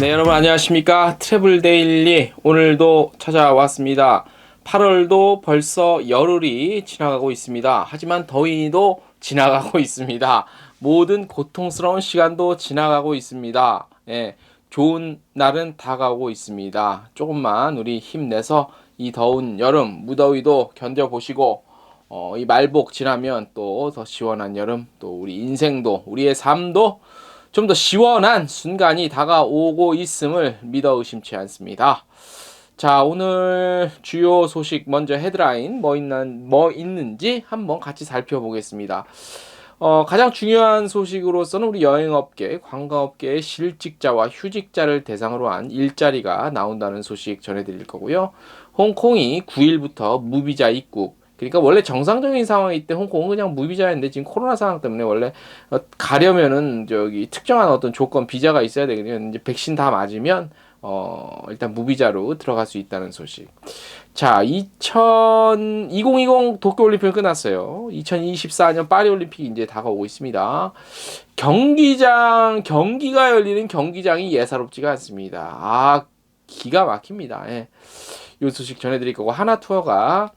네, 여러분 안녕하십니까? 트래블 데일리 오늘도 찾아왔습니다. 8월도 벌써 열흘이 지나가고 있습니다. 하지만 더위도 지나가고 있습니다. 모든 고통스러운 시간도 지나가고 있습니다. 예, 좋은 날은 다가오고 있습니다. 조금만 우리 힘내서 이 더운 여름 무더위도 견뎌보시고 어, 이 말복 지나면 또 더 시원한 여름 또 우리 인생도 우리의 삶도 좀 더 시원한 순간이 다가오고 있음을 믿어 의심치 않습니다. 자, 오늘 주요 소식 먼저 헤드라인 뭐 있는 뭐 있는지 한번 같이 살펴보겠습니다. 어, 가장 중요한 소식으로서는 우리 여행업계, 관광업계의 실직자와 휴직자를 대상으로 한 일자리가 나온다는 소식 전해드릴 거고요. 홍콩이 9일부터 무비자 입국, 그러니까 원래 정상적인 상황일 때 홍콩은 그냥 무비자였는데 지금 코로나 상황 때문에 원래 어, 가려면은 저기 특정한 어떤 조건 비자가 있어야 되거든요. 이제 백신 다 맞으면 어 일단 무비자로 들어갈 수 있다는 소식. 자, 2000 2020 도쿄 올림픽 끝났어요. 2024년 파리 올림픽이 이제 다가오고 있습니다. 경기장 경기가 열리는 경기장이 예사롭지가 않습니다. 아, 기가 막힙니다. 예. 요 소식 전해 드릴 거고 하나 투어가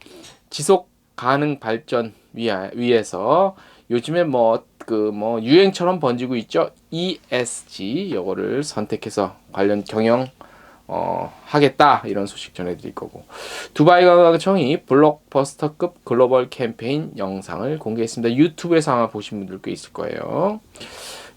지속 가능 발전 위해서 요즘에 뭐그 뭐 유행처럼 번지고 있죠. ESG 요거를 선택해서 관련 경영 어, 하겠다 이런 소식 전해드릴 거고 두바이 관광청이 블록버스터급 글로벌 캠페인 영상을 공개했습니다. 유튜브에서 아마 보신 분들 꽤 있을 거예요.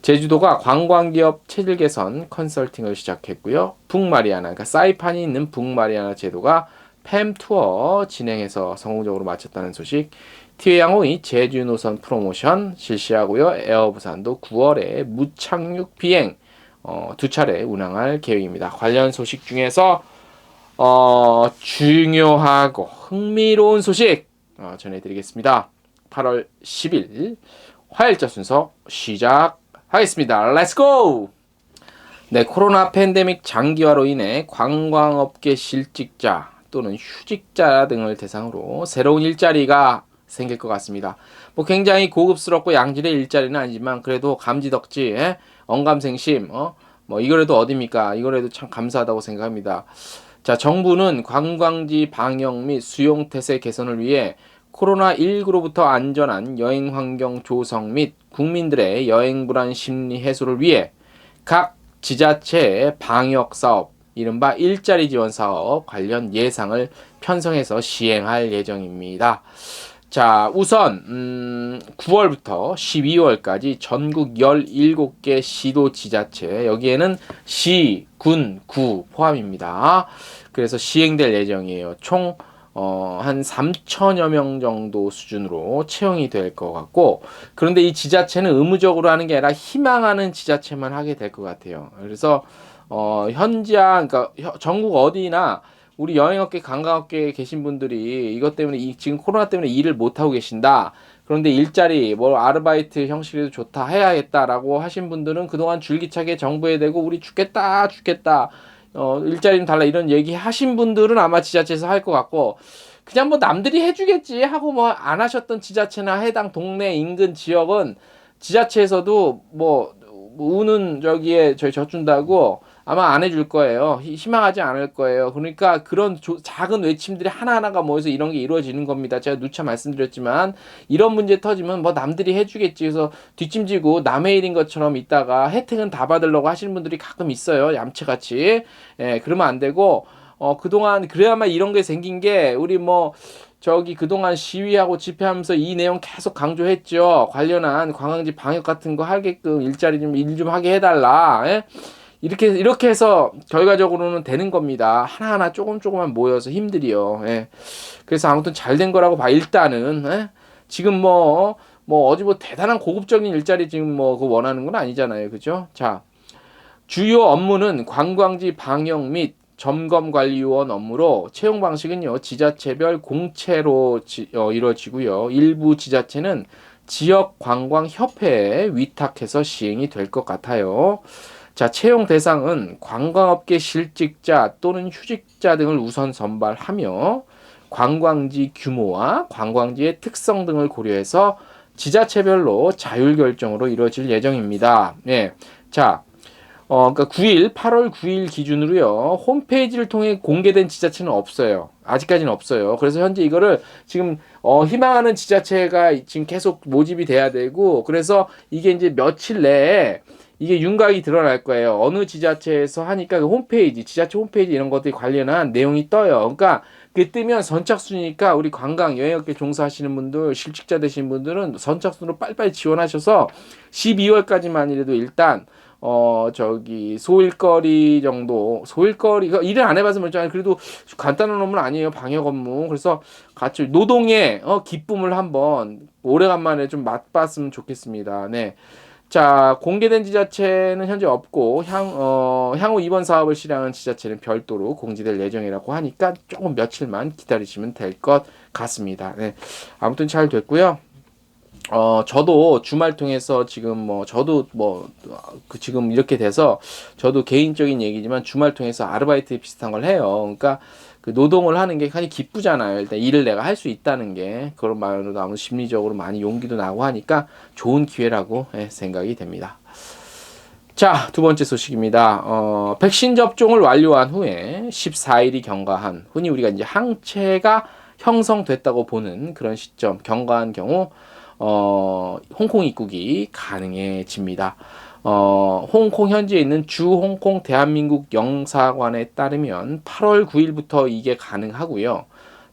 제주도가 관광기업 체질 개선 컨설팅을 시작했고요. 북마리아나 그러니까 사이판이 있는 북마리아나 제도가 팸 투어 진행해서 성공적으로 마쳤다는 소식. 티웨이 항공이 제주 노선 프로모션 실시하고요. 에어 부산도 9월에 무착륙 비행 어, 두 차례 운항할 계획입니다. 관련 소식 중에서 어, 중요하고 흥미로운 소식 어, 전해드리겠습니다. 8월 10일 화요일자 순서 시작하겠습니다. 렛츠고! 네, 코로나 팬데믹 장기화로 인해 관광업계 실직자 또는 휴직자 등을 대상으로 새로운 일자리가 생길 것 같습니다. 뭐 굉장히 고급스럽고 양질의 일자리는 아니지만 그래도 감지덕지, 예? 언감생심, 어? 뭐 이거라도 어딥니까? 이거라도 참 감사하다고 생각합니다. 자, 정부는 관광지 방역 및 수용 태세 개선을 위해 코로나19로부터 안전한 여행 환경 조성 및 국민들의 여행 불안 심리 해소를 위해 각 지자체의 방역 사업, 이른바 일자리 지원 사업 관련 예상을 편성해서 시행할 예정입니다. 자, 우선 음, 9월부터 12월까지 전국 17개 시도 지자체 여기에는 시, 군, 구 포함입니다. 그래서 시행될 예정이에요. 총 어, 한 3천여 명 정도 수준으로 채용이 될 것 같고, 그런데 이 지자체는 의무적으로 하는 게 아니라 희망하는 지자체만 하게 될 것 같아요. 그래서, 어, 현지야, 그러니까 전국 어디나 우리 여행업계, 관광업계에 계신 분들이 이것 때문에 이, 지금 코로나 때문에 일을 못 하고 계신다. 그런데 일자리, 뭐 아르바이트 형식이라도 좋다 해야겠다라고 하신 분들은 그동안 줄기차게 정부에 대고 우리 죽겠다, 죽겠다. 어, 일자리는 달라 이런 얘기 하신 분들은 아마 지자체에서 할 것 같고 그냥 뭐 남들이 해주겠지 하고 뭐 안 하셨던 지자체나 해당 동네 인근 지역은 지자체에서도 뭐, 뭐 우는 저기에 저희 져준다고 아마 안 해줄 거예요. 희망하지 않을 거예요. 그러니까 그런 조, 작은 외침들이 하나하나가 모여서 이런 게 이루어지는 겁니다. 제가 누차 말씀드렸지만 이런 문제 터지면 뭐 남들이 해주겠지. 그래서 뒷짐지고 남의 일인 것처럼 있다가 혜택은 다 받으려고 하시는 분들이 가끔 있어요. 얌체같이. 예, 그러면 안 되고 어, 그동안 그래야만 이런 게 생긴 게 우리 뭐 저기 그동안 시위하고 집회하면서 이 내용 계속 강조했죠. 관련한 관광지 방역 같은 거 하게끔 일자리 좀 일좀 하게 해달라. 예? 이렇게 이렇게 해서 결과적으로는 되는 겁니다. 하나하나 조금 조금만 모여서 힘들이요. 예. 그래서 아무튼 잘 된 거라고 봐. 일단은 예? 지금 뭐뭐 뭐 어디 뭐 대단한 고급적인 일자리 지금 뭐 그 원하는 건 아니잖아요. 그죠? 자. 주요 업무는 관광지 방역 및 점검 관리 요원 업무로 채용 방식은요. 지자체별 공채로 지, 어, 이루어지고요. 일부 지자체는 지역 관광 협회에 위탁해서 시행이 될 것 같아요. 자, 채용 대상은 관광업계 실직자 또는 휴직자 등을 우선 선발하며 관광지 규모와 관광지의 특성 등을 고려해서 지자체별로 자율 결정으로 이루어질 예정입니다. 예. 자, 어, 그러니까 9일, 8월 9일 기준으로요. 홈페이지를 통해 공개된 지자체는 없어요. 아직까지는 없어요. 그래서 현재 이거를 지금 어, 희망하는 지자체가 지금 계속 모집이 돼야 되고 그래서 이게 이제 며칠 내에 이게 윤곽이 드러날 거예요. 어느 지자체에서 하니까 그 홈페이지, 지자체 홈페이지 이런 것들이 관련한 내용이 떠요. 그러니까 그 뜨면 선착순이니까 우리 관광 여행업계 종사하시는 분들, 실직자 되신 분들은 선착순으로 빨리빨리 지원하셔서 12월까지만이라도 일단 어 저기 소일거리 정도 소일거리 가 일을 안 해봐서 멀쩡해 그래도 간단한 업무는 아니에요 방역 업무 그래서 같이 노동의 어 기쁨을 한번 오래간만에 좀 맛봤으면 좋겠습니다 네. 자, 공개된 지자체는 현재 없고 향, 어, 향후 이번 사업을 실행하는 지자체는 별도로 공지될 예정이라고 하니까 조금 며칠만 기다리시면 될 것 같습니다. 네. 아무튼 잘 됐고요. 어, 저도 주말 통해서 지금 뭐, 저도 뭐, 그 지금 이렇게 돼서 저도 개인적인 얘기지만 주말 통해서 아르바이트 비슷한 걸 해요. 그러니까 그 노동을 하는 게 굉장히 기쁘잖아요. 일단 일을 내가 할 수 있다는 게 그런 말로도 아무 심리적으로 많이 용기도 나고 하니까 좋은 기회라고 예, 생각이 됩니다. 자, 두 번째 소식입니다. 어, 백신 접종을 완료한 후에 14일이 경과한, 흔히 우리가 이제 항체가 형성됐다고 보는 그런 시점, 경과한 경우, 어, 홍콩 입국이 가능해집니다. 어, 홍콩 현지에 있는 주 홍콩 대한민국 영사관에 따르면 8월 9일부터 이게 가능하고요.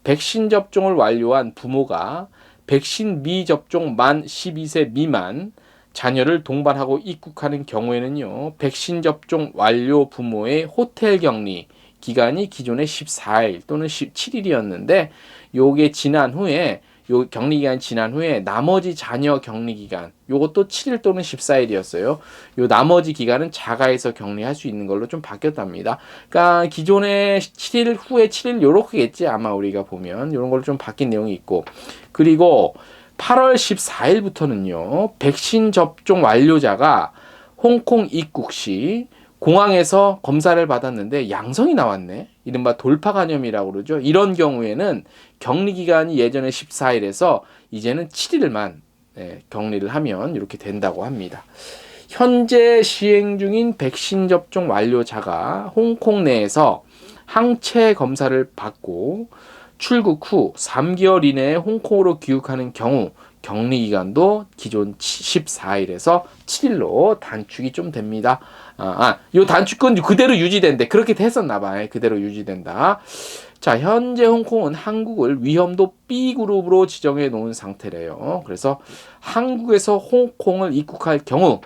백신 접종을 완료한 부모가 백신 미접종 만 12세 미만 자녀를 동반하고 입국하는 경우에는요. 백신 접종 완료 부모의 호텔 격리 기간이 기존의 14일 또는 17일이었는데 요게 지난 후에 요 격리 기간 지난 후에 나머지 자녀 격리 기간 요것도 7일 또는 14일이었어요. 요 나머지 기간은 자가에서 격리할 수 있는 걸로 좀 바뀌었답니다. 그러니까 기존에 7일 후에 7일 요렇게겠지 아마 우리가 보면 요런 걸로 좀 바뀐 내용이 있고 그리고 8월 14일부터는요. 백신 접종 완료자가 홍콩 입국 시 공항에서 검사를 받았는데 양성이 나왔네. 이른바 돌파 감염이라고 그러죠. 이런 경우에는 격리 기간이 예전에 14일에서 이제는 7일만 네, 격리를 하면 이렇게 된다고 합니다. 현재 시행 중인 백신 접종 완료자가 홍콩 내에서 항체 검사를 받고 출국 후 3개월 이내에 홍콩으로 귀국하는 경우 격리 기간도 기존 14일에서 7일로 단축이 좀 됩니다. 아, 아, 요 단축은 그대로 유지된대. 그렇게 했었나 봐요. 그대로 유지된다. 자, 현재 홍콩은 한국을 위험도 B그룹으로 지정해 놓은 상태래요. 그래서 한국에서 홍콩을 입국할 경우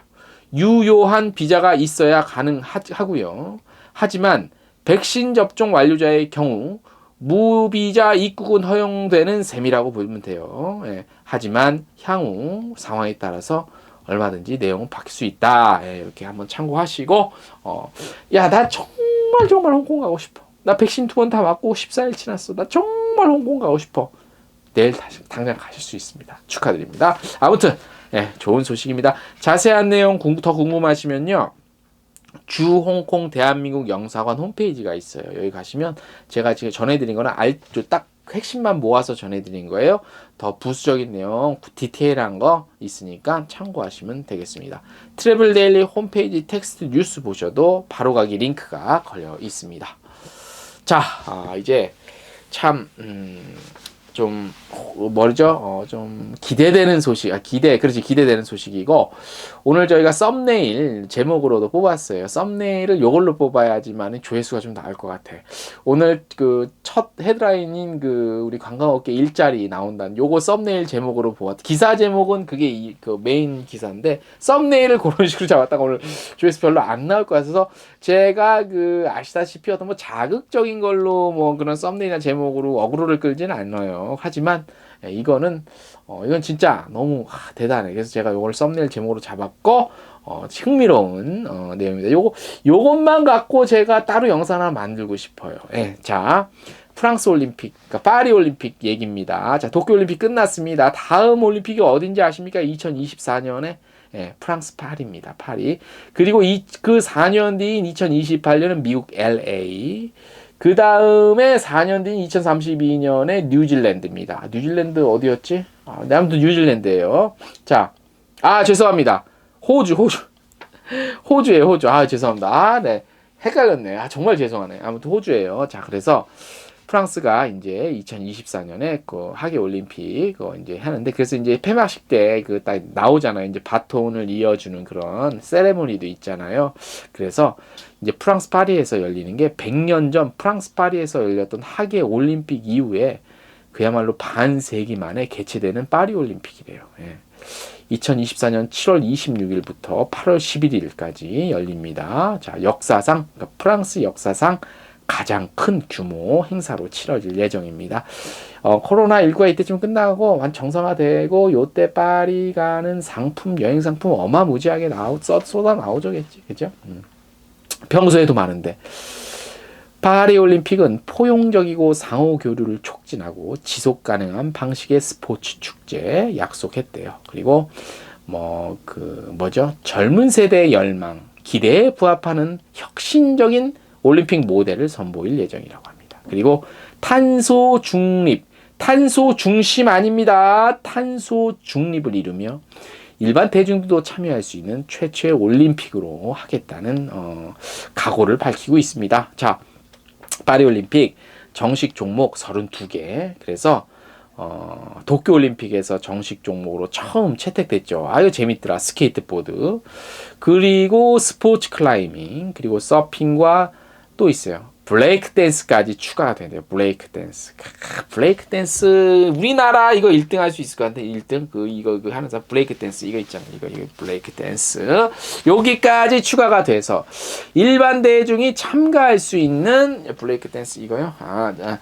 유효한 비자가 있어야 가능하고요. 하지만 백신 접종 완료자의 경우 무비자 입국은 허용되는 셈이라고 보면 돼요. 예. 하지만 향후 상황에 따라서 얼마든지 내용은 바뀔 수 있다. 예, 이렇게 한번 참고하시고, 어, 야, 나 정말 정말 홍콩 가고 싶어. 나 백신 두 번 다 맞고 14일 지났어. 나 정말 홍콩 가고 싶어. 내일 다시 당장 가실 수 있습니다. 축하드립니다. 아무튼, 예, 좋은 소식입니다. 자세한 내용 더 궁금하시면요. 주 홍콩 대한민국 영사관 홈페이지가 있어요. 여기 가시면 제가 지금 전해드린 거는 알딱 핵심만 모아서 전해드린 거예요. 더 부수적인 내용, 디테일한 거 있으니까 참고하시면 되겠습니다. 트래블 데일리 홈페이지 텍스트 뉴스 보셔도 바로가기 링크가 걸려 있습니다. 자, 아, 이제 참, 음, 좀 뭐죠? 어, 좀 기대되는 소식, 아, 기대, 그렇지 기대되는 소식이고 오늘 저희가 썸네일 제목으로도 뽑았어요. 썸네일을 요걸로 뽑아야지만 조회수가 좀 나을 것 같아. 오늘 그 첫 헤드라인인 그 우리 관광업계 일자리 나온다는 요거 썸네일 제목으로 보았. 기사 제목은 그게 이, 그 메인 기사인데 썸네일을 그런 식으로 잡았다가 오늘 조회수 별로 안 나올 것 같아서 제가 그 아시다시피 어떤 뭐 자극적인 걸로 뭐 그런 썸네일이나 제목으로 어그로를 끌지는 않아요. 하지만 예, 이거는 어, 이건 진짜 너무 아, 대단해. 그래서 제가 이걸 썸네일 제목으로 잡았고 어, 흥미로운 어, 내용입니다. 요거 요것만 갖고 제가 따로 영상 하나 만들고 싶어요. 예, 자. 프랑스 올림픽, 그러니까 파리 올림픽 얘기입니다. 자, 도쿄 올림픽 끝났습니다. 다음 올림픽이 어딘지 아십니까? 2024년에 예, 프랑스 파리입니다. 파리. 그리고 이, 그 4년 뒤인 2028년은 미국 LA. 그 다음에 4년 뒤인 2032년에 뉴질랜드입니다. 뉴질랜드 어디였지? 아, 네, 아무튼 뉴질랜드예요. 자, 아 죄송합니다. 호주, 호주. 호주예요, 호주. 아, 죄송합니다. 아, 네. 헷갈렸네. 아, 정말 죄송하네. 아무튼 호주예요. 자, 그래서 프랑스가 이제 2024년에 그 하계 올림픽 그 이제 하는데 그래서 이제 폐막식 때 그 딱 나오잖아요. 이제 바톤을 이어주는 그런 세레모니도 있잖아요. 그래서 이제 프랑스 파리에서 열리는 게 100년 전 프랑스 파리에서 열렸던 하계 올림픽 이후에 그야말로 반세기 만에 개최되는 파리 올림픽이래요. 예. 2024년 7월 26일부터 8월 11일까지 열립니다. 자, 역사상 그러니까 프랑스 역사상 가장 큰 규모 행사로 치러질 예정입니다. 어, 코로나19가 이때쯤 끝나고 완 정상화되고 요때 파리 가는 상품 여행 상품 어마무지하게 나오 쏟아 나오죠겠지 그죠? 음. 평소에도 많은데 파리 올림픽은 포용적이고 상호 교류를 촉진하고 지속 가능한 방식의 스포츠 축제 약속했대요. 그리고 뭐 그 뭐죠? 젊은 세대의 열망, 기대에 부합하는 혁신적인 올림픽 모델을 선보일 예정이라고 합니다. 그리고 탄소 중립, 탄소 중심 아닙니다. 탄소 중립을 이루며 일반 대중들도 참여할 수 있는 최초의 올림픽으로 하겠다는 어, 각오를 밝히고 있습니다. 자, 파리 올림픽 정식 종목 32개. 그래서 어, 도쿄 올림픽에서 정식 종목으로 처음 채택됐죠. 아유 재밌더라. 스케이트보드. 그리고 스포츠 클라이밍, 그리고 서핑과 또 있어요. 블레이크 댄스까지 추가가 된대요. 블레이크 댄스. 블레이크 댄스 우리나라 이거 1등 할 수 있을 것 같은데 1등 그 이거 그 하는 사람 블레이크 댄스 이거 있잖아요. 이거 이거 블레이크 댄스. 여기까지 추가가 돼서 일반 대중이 참가할 수 있는 블레이크 댄스 이거요. 아, 아.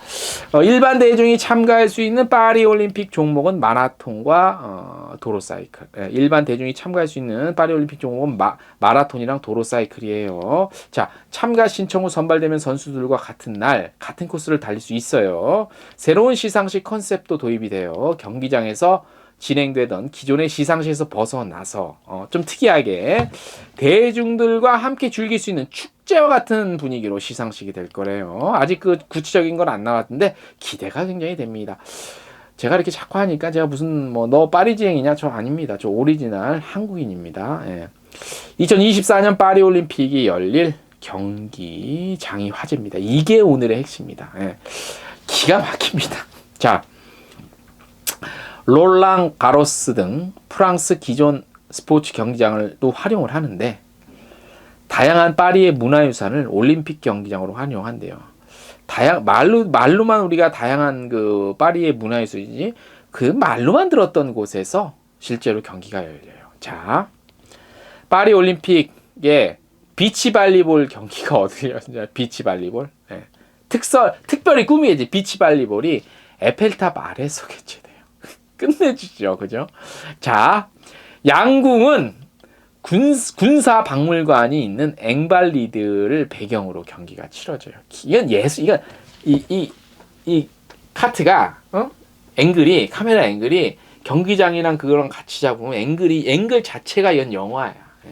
어, 일반 대중이 참가할 수 있는 파리 올림픽 종목은 마라톤과 어, 도로 사이클. 예, 일반 대중이 참가할 수 있는 파리 올림픽 종목은 마, 마라톤이랑 도로 사이클이에요. 자, 참가 신청 후 선발되면 선수들과 같은 날 같은 코스를 달릴 수 있어요. 새로운 시상식 컨셉도 도입이 돼요. 경기장에서 진행되던 기존의 시상식에서 벗어나서 어, 좀 특이하게 대중들과 함께 즐길 수 있는 축제와 같은 분위기로 시상식이 될 거래요. 아직 그 구체적인 건 안 나왔는데 기대가 굉장히 됩니다. 제가 이렇게 자꾸 하니까 제가 무슨 뭐 너 파리지행이냐 저 아닙니다. 저 오리지널 한국인입니다. 예. 2024년 파리 올림픽이 열릴 경기 장이 화제입니다. 이게 오늘의 핵심입니다. 예. 기가 막힙니다. 자, 롤랑 가로스 등 프랑스 기존 스포츠 경기장을 또 활용을 하는데 다양한 파리의 문화유산을 올림픽 경기장으로 활용한대요. 다양 말로 말로만 우리가 다양한 그 파리의 문화유산이지 그 말로만 들었던 곳에서 실제로 경기가 열려요. 자, 파리 올림픽에 비치 발리볼 경기가 어디 열렸냐? 비치 발리볼. 네. 특설 특별히 꾸미겠지. 비치 발리볼이 에펠탑 아래서 개최돼요. 끝내주죠, 그죠? 자, 양궁은 군, 군사 박물관이 있는 앵발리드를 배경으로 경기가 치러져요. 이건 예수, 이건 이, 이, 이 카트가, 어? 앵글이, 카메라 앵글이 경기장이랑 그거랑 같이 잡으면 앵글이, 앵글 자체가 이건 영화야. 예.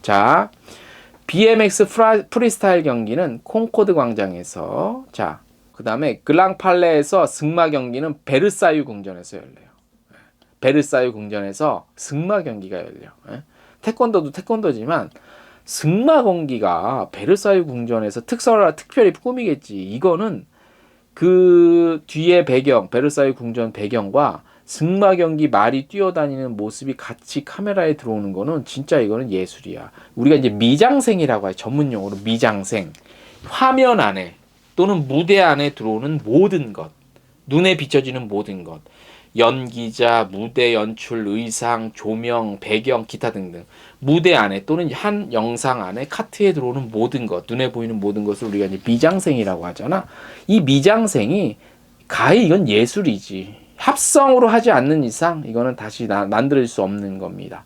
자, BMX 프라, 프리스타일 경기는 콩코드 광장에서, 자, 그 다음에 글랑팔레에서 승마 경기는 베르사유 궁전에서 열려요. 예. 베르사유 궁전에서 승마 경기가 열려. 예. 태권도도 태권도지만 승마 경기가 베르사유 궁전에서 특설 특별히 꾸미겠지. 이거는 그 뒤에 배경 베르사유 궁전 배경과 승마 경기 말이 뛰어다니는 모습이 같이 카메라에 들어오는 거는 진짜 이거는 예술이야. 우리가 이제 미장생이라고 하죠. 전문 용어로 미장생. 화면 안에 또는 무대 안에 들어오는 모든 것. 눈에 비춰지는 모든 것. 연기자, 무대 연출, 의상, 조명, 배경, 기타 등등. 무대 안에 또는 한 영상 안에 카트에 들어오는 모든 것, 눈에 보이는 모든 것을 우리가 이제 미장생이라고 하잖아. 이 미장생이 가히 이건 예술이지. 합성으로 하지 않는 이상 이거는 다시 나, 만들 수 없는 겁니다.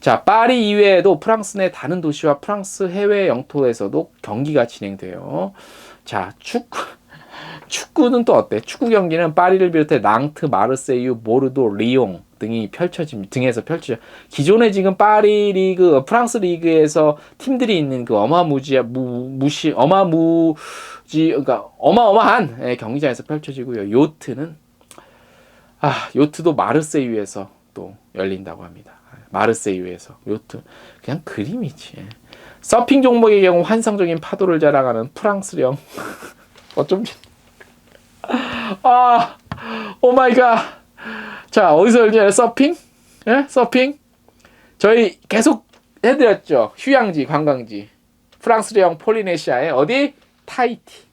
자, 파리 이외에도 프랑스 내 다른 도시와 프랑스 해외 영토에서도 경기가 진행돼요. 자, 축구 축구는 또 어때? 축구 경기는 파리를 비롯해 랑트, 마르세유, 모르도, 리옹 등이 펼쳐집니다. 등에서 펼쳐져. 기존에 지금 파리 리그, 프랑스 리그에서 팀들이 있는 그 어마무지 무, 무시 어마무지 그러니까 어마어마한 예, 경기장에서 펼쳐지고요. 요트는 아, 요트도 마르세유에서 또 열린다고 합니다. 마르세유에서 요트. 그냥 그림이지. 예. 서핑 종목의 경우 환상적인 파도를 자랑하는 프랑스령. 어쩜 아 오 마이 갓. 자 어디서 열리냐 서핑? 예? 서핑? 저희 계속 해드렸죠. 휴양지 관광지. 프랑스령 폴리네시아의 어디? 타이티.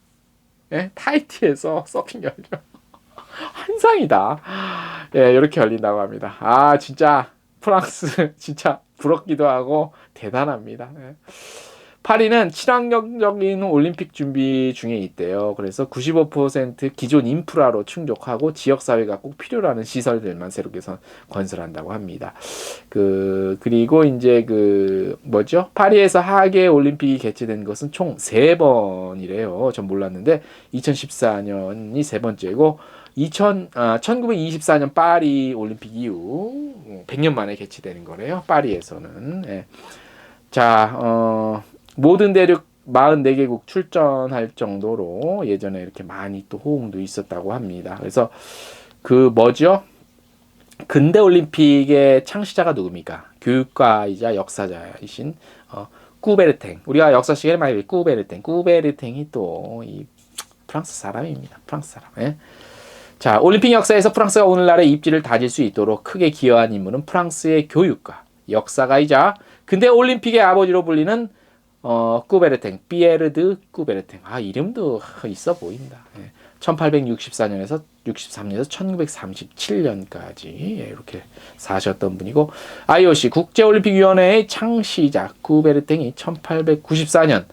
예? 타이티에서 서핑 열려 환상이다 예 이렇게 열린다고 합니다 아 진짜 프랑스 진짜 부럽기도 하고 대단합니다. 예. 파리는 친환경적인 올림픽 준비 중에 있대요. 그래서 95% 기존 인프라로 충족하고 지역 사회가 꼭 필요로 는 시설들만 새롭게 건설한다고 합니다. 그 그리고 이제 그 뭐죠? 파리에서 하계 올림픽이 개최된 것은 총 세 번이래요. 전 몰랐는데 2014년이 세 번째고 2000, 아, 1924년 파리 올림픽 이후 100년 만에 개최되는 거래요. 파리에서는. 예. 자, 어, 모든 대륙 44개국 출전할 정도로 예전에 이렇게 많이 또 호응도 있었다고 합니다. 그래서 그 뭐죠? 근대 올림픽의 창시자가 누굽니까? 교육가이자 역사자이신 어, 꾸베르탱. 우리가 역사 시간에 많이 꾸베르탱. 꾸베르탱이 또 이 프랑스 사람입니다. 프랑스 사람. 예? 자, 올림픽 역사에서 프랑스가 오늘날의 입지를 다질 수 있도록 크게 기여한 인물은 프랑스의 교육가, 역사가이자 근대 올림픽의 아버지로 불리는 어, 꾸베르탱, 피에르드 꾸베르탱. 아, 이름도 있어 보인다. 예. 1864년에서 63년에서 1937년까지 예, 이렇게 사셨던 분이고 IOC 국제올림픽위원회의 창시자 꾸베르탱이 1894년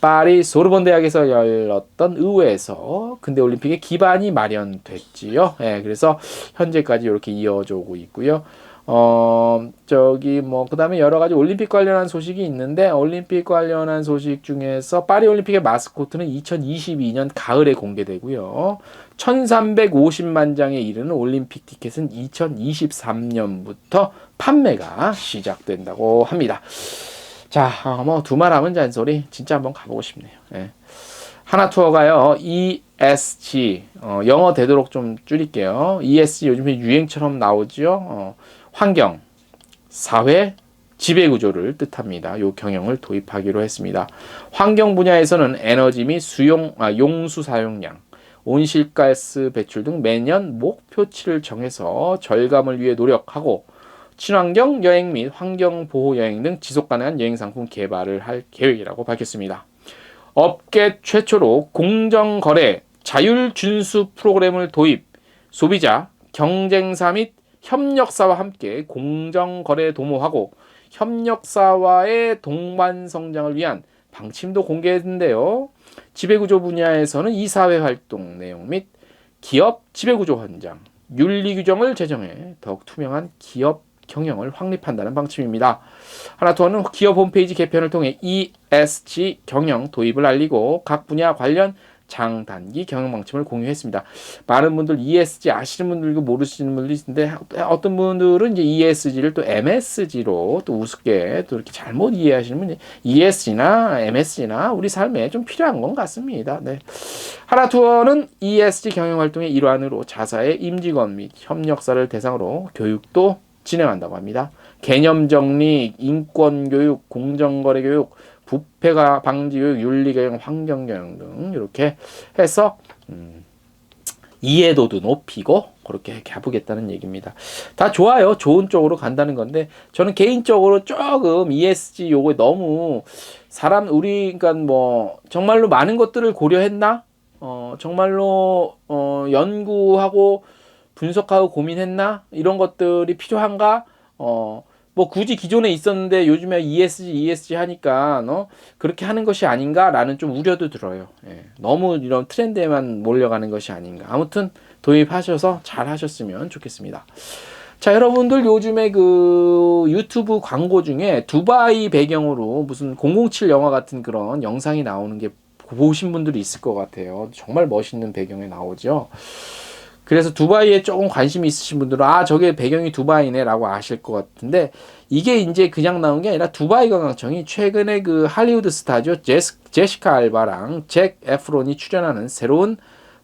파리 소르본 대학에서 열렸던 의회에서 근대 올림픽의 기반이 마련됐지요. 예, 그래서 현재까지 이렇게 이어져 오고 있고요. 어, 저기 뭐 그다음에 여러 가지 올림픽 관련한 소식이 있는데 올림픽 관련한 소식 중에서 파리 올림픽의 마스코트는 2022년 가을에 공개되고요. 1350만 장에 이르는 올림픽 티켓은 2023년부터 판매가 시작된다고 합니다. 자, 어, 뭐 두말하면 잔소리 진짜 한번 가보고 싶네요. 예. 하나 투어가요. ESG 어, 영어 되도록 좀 줄일게요. ESG 요즘에 유행처럼 나오죠. 어, 환경, 사회, 지배 구조를 뜻합니다. 요 경영을 도입하기로 했습니다. 환경 분야에서는 에너지 및 수용 아, 용수 사용량, 온실가스 배출 등 매년 목표치를 정해서 절감을 위해 노력하고 친환경 여행 및 환경 보호 여행 등 지속 가능한 여행 상품 개발을 할 계획이라고 밝혔습니다. 업계 최초로 공정 거래 자율 준수 프로그램을 도입, 소비자, 경쟁사 및 협력사와 함께 공정 거래 도모하고 협력사와의 동반 성장을 위한 방침도 공개했는데요. 지배구조 분야에서는 이사회 활동 내용 및 기업 지배구조 현장, 윤리 규정을 제정해 더욱 투명한 기업 경영을 확립한다는 방침입니다. 하나투어는 기업 홈페이지 개편을 통해 ESG 경영 도입을 알리고 각 분야 관련 장단기 경영 방침을 공유했습니다. 많은 분들 ESG 아시는 분들도 모르시는 분들이 있는데 어떤 분들은 이제 ESG를 또 MSG로 또 우습게 또 이렇게 잘못 이해하시는 분이 ESG나 MSG나 우리 삶에 좀 필요한 것 같습니다. 네. 하나투어는 ESG 경영 활동의 일환으로 자사의 임직원 및 협력사를 대상으로 교육도 진행한다고 합니다. 개념 정리, 인권 교육, 공정거래 교육, 부패가 방지 교육, 윤리 교육, 환경 교육 등 이렇게 해서 음, 이해도도 높이고 그렇게 해보겠다는 얘기입니다. 다 좋아요. 좋은 쪽으로 간다는 건데 저는 개인적으로 조금 ESG 요거 너무 사람 우리 그러니까 뭐 정말로 많은 것들을 고려했나? 어 정말로 어 연구하고 분석하고 고민했나? 이런 것들이 필요한가? 어, 뭐 굳이 기존에 있었는데 요즘에 ESG, ESG 하니까 너 그렇게 하는 것이 아닌가라는 좀 우려도 들어요. 예, 너무 이런 트렌드에만 몰려가는 것이 아닌가. 아무튼 도입하셔서 잘 하셨으면 좋겠습니다. 자, 여러분들 요즘에 그 유튜브 광고 중에 두바이 배경으로 무슨 007 영화 같은 그런 영상이 나오는 게 보신 분들이 있을 것 같아요. 정말 멋있는 배경에 나오죠. 그래서 두바이에 조금 관심이 있으신 분들은 아 저게 배경이 두바이네라고 아실 것 같은데 이게 이제 그냥 나온 게 아니라 두바이 관광청이 최근에 그 할리우드 스타죠 제스, 제시카 알바랑 잭 에프론이 출연하는 새로운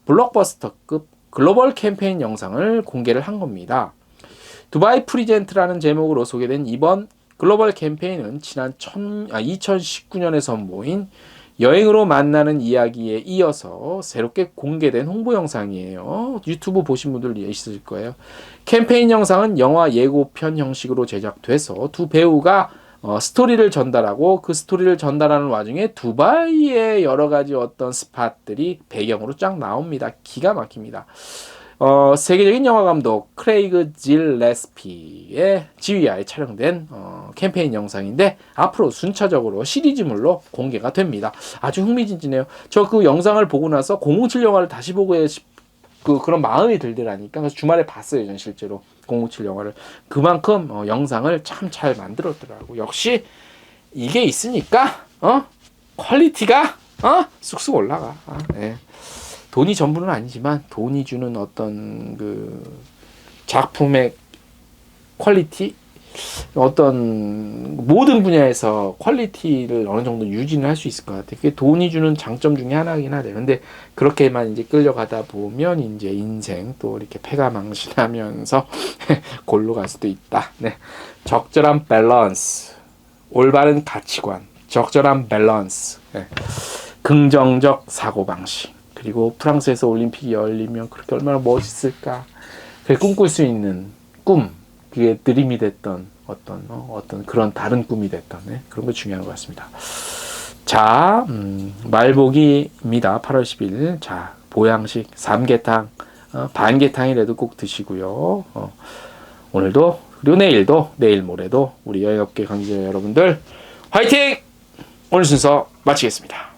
블록버스터급 글로벌 캠페인 영상을 공개를 한 겁니다. 두바이 프리젠트라는 제목으로 소개된 이번 글로벌 캠페인은 지난 천, 아, 2019년에 선보인 여행으로 만나는 이야기에 이어서 새롭게 공개된 홍보 영상이에요. 유튜브 보신 분들 있으실 거예요. 캠페인 영상은 영화 예고편 형식으로 제작돼서 두 배우가 어, 스토리를 전달하고 그 스토리를 전달하는 와중에 두바이의 여러 가지 어떤 스팟들이 배경으로 쫙 나옵니다. 기가 막힙니다. 어, 세계적인 영화 감독 크레이그 질 레스피의 지휘 하에 촬영된 어, 캠페인 영상인데 앞으로 순차적으로 시리즈물로 공개가 됩니다. 아주 흥미진진해요. 저 그 영상을 보고 나서 007 영화를 다시 보고 싶- 그 그런 마음이 들더라니까. 그래서 주말에 봤어요, 전 실제로 007 영화를. 그만큼 어, 영상을 참 잘 만들었더라고. 역시 이게 있으니까 어 퀄리티가 어 쑥쑥 올라가. 아, 네. 돈이 전부는 아니지만 돈이 주는 어떤 그 작품의 퀄리티 어떤 모든 분야에서 퀄리티를 어느 정도 유지는 할 수 있을 것 같아요. 그게 돈이 주는 장점 중에 하나긴 하대요. 근데 그렇게만 이제 끌려가다 보면 이제 인생 또 이렇게 패가 망신하면서 골로 갈 수도 있다. 네. 적절한 밸런스, 올바른 가치관, 적절한 밸런스, 네. 긍정적 사고 방식. 그리고 프랑스에서 올림픽이 열리면 그렇게 얼마나 멋있을까. 그 꿈꿀 수 있는 꿈. 그게 드림이 됐던 어떤 어, 어떤 그런 다른 꿈이 됐던 네? 그런 거 중요한 것 같습니다. 자, 음, 말복이입니다. 8월 10일. 자, 보양식 삼계탕, 어, 반계탕이라도 꼭 드시고요. 어, 오늘도 그리고 내일도 내일 모레도 우리 여행업계 관계자 여러분들 화이팅! 오늘 순서 마치겠습니다.